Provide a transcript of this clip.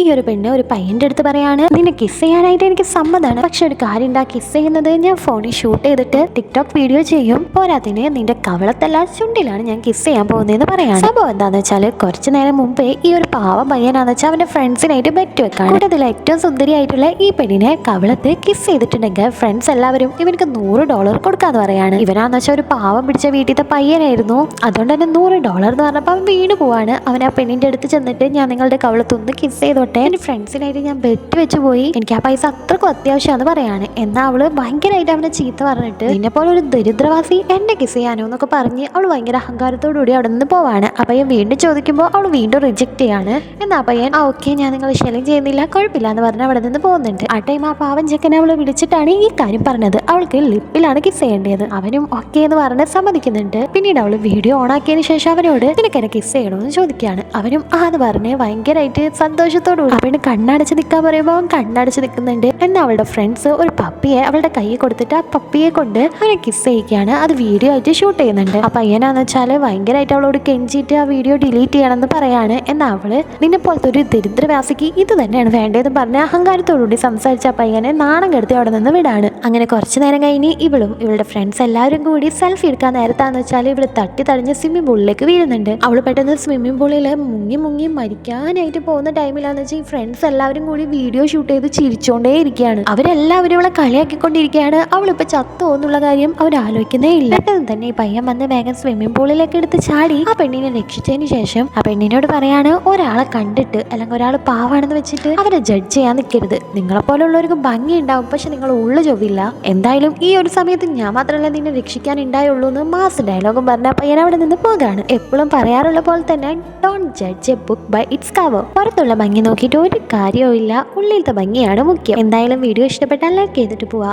ഈ ഒരു പെണ്ണ് ഒരു പയ്യന്റെ അടുത്ത് പറയാണ് നിന്നെ കിസ് ചെയ്യാനായിട്ട് എനിക്ക് സമ്മതമാണ് പക്ഷെ ഒരു കാര്യം ഉണ്ടാ കിസ് ചെയ്യുന്നത് ഞാൻ ഫോണിൽ ഷൂട്ട് ചെയ്തിട്ട് ടിക്ടോക്ക് വീഡിയോ ചെയ്യും. പോരാത്തിന് നിന്റെ കവളത്തല്ല ചുണ്ടിലാണ് ഞാൻ കിസ് ചെയ്യാൻ പോകുന്നതെന്ന് പറയാണ്. സംഭവം എന്താന്ന് വെച്ചാൽ കുറച്ചു നേരം മുമ്പേ ഈ ഒരു പാവ പയ്യനാന്ന് വെച്ചാൽ അവന്റെ ഫ്രണ്ട്സിനായിട്ട് ബെറ്റ് വെക്കാണ്. കൂട്ടത്തിൽ ഏറ്റവും സുന്ദരിയായിട്ടുള്ള ഈ പെണ്ണിനെ കവളത്ത് കിസ് ചെയ്തിട്ടുണ്ടെങ്കിൽ ഫ്രണ്ട്സ് എല്ലാവരും ഇവനക്ക് നൂറ് ഡോളർ കൊടുക്കാന്ന് പറയാണ്. ഇവനാന്ന് വെച്ചാൽ ഒരു പാവം പിടിച്ച വീട്ടിലത്തെ പയ്യനായിരുന്നു. അതുകൊണ്ട് തന്നെ നൂറ് ഡോളർ എന്ന് പറഞ്ഞപ്പോൾ അവൻ വീണ് പോവാണ്. അവൻ ആ പെണ്ണിന്റെ അടുത്ത് ചെന്നിട്ട് ഞാൻ നിങ്ങളുടെ കവളത്തൊന്ന് കിസ് ചെയ്തോട്ടെ എന്റെ ഫ്രണ്ട്സിനായിട്ട് ഞാൻ ബെറ്റ് വെച്ച് പോയി. എനിക്ക് ആ പൈസ അത്രക്കും അത്യാവശ്യമാണെന്ന് പറയാണ്. എന്നാൽ അവൾ ഭയങ്കരമായിട്ട് അവനെ ചീത്ത പറഞ്ഞിട്ട് നിന്നെ പോലെ ഒരു ദരിദ്രവാസി എന്നെ കിസ് ചെയ്യാനോ എന്നൊക്കെ പറഞ്ഞ് അവൾ ഭയങ്കര അഹങ്കാരത്തോടു കൂടി അവിടെ നിന്ന് പോവാണ്. ആ പയ്യൻ വീണ്ടും ചോദിക്കുമ്പോൾ അവൾ വീണ്ടും റിജക്ട് ചെയ്യാണ്. എന്നാ പയ്യൻ ആ ഓക്കെ ഞാൻ നിങ്ങളെ ശല്യം ചെയ്യുന്നില്ല. കുഴപ്പമില്ല എന്ന് പറഞ്ഞ് അവിടെ നിന്ന് പോകുന്നുണ്ട്. ആ ടൈം ആ പാവൻ ചെക്കനെ അവളെ വിളിച്ചിട്ടാണ് ഈ കാര്യം പറഞ്ഞത്. അവൾക്ക് ലിപ്പിലാണ് കിസ് ചെയ്യേണ്ടത്. അവനും ഓക്കെ എന്ന് പറഞ്ഞ് സമ്മതിക്കുന്നുണ്ട്. പിന്നീട് അവൾ വീഡിയോ ഓൺ ആക്കിയതിനു ശേഷം അവനോട് നിനക്ക് എന്നെ കിസ് ചെയ്യണമെന്ന് ചോദിക്കുകയാണ്. അവനും ആ എന്ന് പറഞ്ഞ് ഭയങ്കരമായിട്ട് സന്തോഷത്തോടു കൂടി അവന് കണ്ണടച്ച് നിൽക്കാൻ പറയുമ്പോൾ അവൻ കണ്ണടച്ച് നിൽക്കുന്നുണ്ട് എന്നാൽ അവളുടെ ഫ്രണ്ട്സ് ഒരു പപ്പിയെ അവളുടെ കൈ കൊടുത്തിട്ട് ആ പപ്പിയെ കൊണ്ട് അവനെ കിസ് ചെയ്യിക്കുകയാണ്. അത് വീഡിയോ ആയിട്ട് ഷൂട്ട് ചെയ്യുന്നുണ്ട്. ആ പയ്യനാന്ന് വെച്ചാൽ ഭയങ്കരമായിട്ട് അവളോട് കെഞ്ചിയിട്ട് ആ വീഡിയോ ഡിലീറ്റ് ചെയ്യണമെന്ന് പറയാണ്. എന്നാൽ അവൾ നിന്നെ പോലത്തെ ഒരു ദരിദ്രവാസിക്ക് ഇത് തന്നെയാണ് വേണ്ടതെന്ന് പറഞ്ഞ് അഹങ്കാരത്തോടുകൂടി സംസാരിച്ച ആ പയ്യനെ നാണം കെടുത്തി അവിടെ നിന്ന് വിടാണ്. അങ്ങനെ കുറച്ച് നേരം കഴിഞ്ഞ് ഇവളും ഇവളുടെ ഫ്രണ്ട്സ് എല്ലാവരും കൂടി സെൽഫി എടുക്കാൻ നേരത്താന്ന് വെച്ചാൽ ഇവൾ തട്ടി തടഞ്ഞ് സ്വിമ്മിംഗ് പൂളിലേക്ക് വീഴുന്നുണ്ട്. അവൾ പെട്ടെന്ന് സ്വിമ്മിംഗ് പൂളിൽ മുങ്ങി മുങ്ങി മരിക്കാനായിട്ട് പോകുന്ന ടൈമിലാന്ന് വെച്ചാൽ ഈ ഫ്രണ്ട്സ് എല്ലാവരും കൂടി വീഡിയോ ഷൂട്ട് ചെയ്ത് ചിരിച്ചുകൊണ്ടേ ഇരിക്കുകയാണ് അവരെല്ലാവരും ഇവളെ കളിയാക്കിക്കൊണ്ടിരിക്കുകയാണ് അവളിപ്പോ ചത്തോ എന്നുള്ള കാര്യം അവർ ആലോചിക്കുന്നേ ഇല്ല. പെട്ടെന്ന് തന്നെ ഈ പയ്യൻ വന്ന് വേഗം സ്വിമ്മിംഗ് പൂളിലേക്ക് എടുത്ത് ചാടി ആ പെണ്ണിനെ രക്ഷിച്ചതിന് ശേഷം ആ പെണ്ണിനോട് പറയാണ് ഒരാളെ കണ്ടിട്ട് അല്ലെങ്കിൽ ഒരാൾ പാവാണെന്ന് വെച്ചിട്ട് അവരെ ജഡ്ജ് ചെയ്യാൻ നിൽക്കരുത് നിങ്ങളെ പോലുള്ളവർക്ക് ഭംഗി ഉണ്ടാവും പക്ഷെ നിങ്ങൾ ഉള്ളു ചൊവ്വില്ല. എന്തായാലും ഈ ഒരു സമയത്ത് ഞാൻ മാത്രമല്ല നിന്നെ രക്ഷിക്കാൻ ഉണ്ടായുള്ളൂ എന്ന് മാസ് ഡയലോഗും പറഞ്ഞ പയ്യൻ അവിടെ നിന്ന് പോകാണ് എപ്പോഴും പറയാറുള്ള പോലെ തന്നെ don't judge a book by its cover പുറത്തുള്ള ഭംഗി നോക്കിയിട്ട് ഒരു കാര്യവും ഇല്ല ഉള്ളിലത്തെ ഭംഗിയാണ് മുഖ്യം. എന്തായാലും വീഡിയോ ഇഷ്ടപ്പെട്ടാൽ ലൈക്ക് ചെയ്തിട്ട് പോവാ.